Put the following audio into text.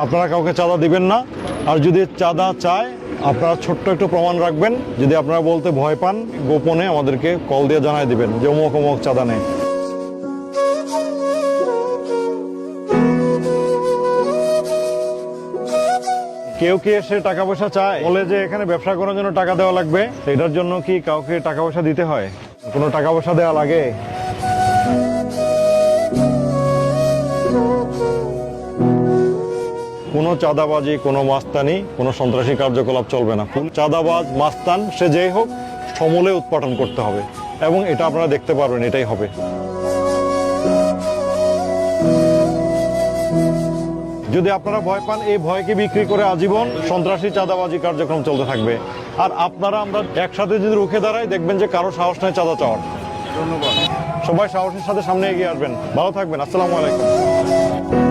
আপনারা কাউকে চাঁদা দিবেন না। আর যদি চাঁদা চায়, আপনারা ছোট্ট একটু প্রমাণ রাখবেন। যদি আপনারা বলতে ভয় পান, গোপনে আমাদেরকে কল দিয়ে জানাই দিবেন যে অমুক অমুক চাঁদা নেই। কেউ কি এসে টাকা পয়সা চায়? বলে যে এখানে ব্যবসা করার জন্য টাকা দেওয়া লাগবে। এটার জন্য কি কাউকে টাকা পয়সা দিতে হয়? কোনো টাকা পয়সা দেওয়া লাগে? কোনো চাঁদাবাজি কোনো মাস্তানি কোনো সন্ত্রাসী কার্যকলাপ চলবে না। কোন চাঁদাবাজ মাস্তান সে যেই হোক সমূলে উৎপাদন করতে হবে। এবং এটা আপনারা দেখতে পারবেন এটাই হবে। যদি আপনারা ভয় পান এই ভয়কে বিক্রি করে আজীবন সন্ত্রাসী চাঁদাবাজি কার্যক্রম চলতে থাকবে। আর আপনারা আমরা একসাথে যদি রুখে দাঁড়াই দেখবেন যে কারও সাহস নেই চাঁদা চাওয়ার। ধন্যবাদ। সবাই সাহসের সাথে সামনে এগিয়ে আসবেন। ভালো থাকবেন। আসসালামু আলাইকুম।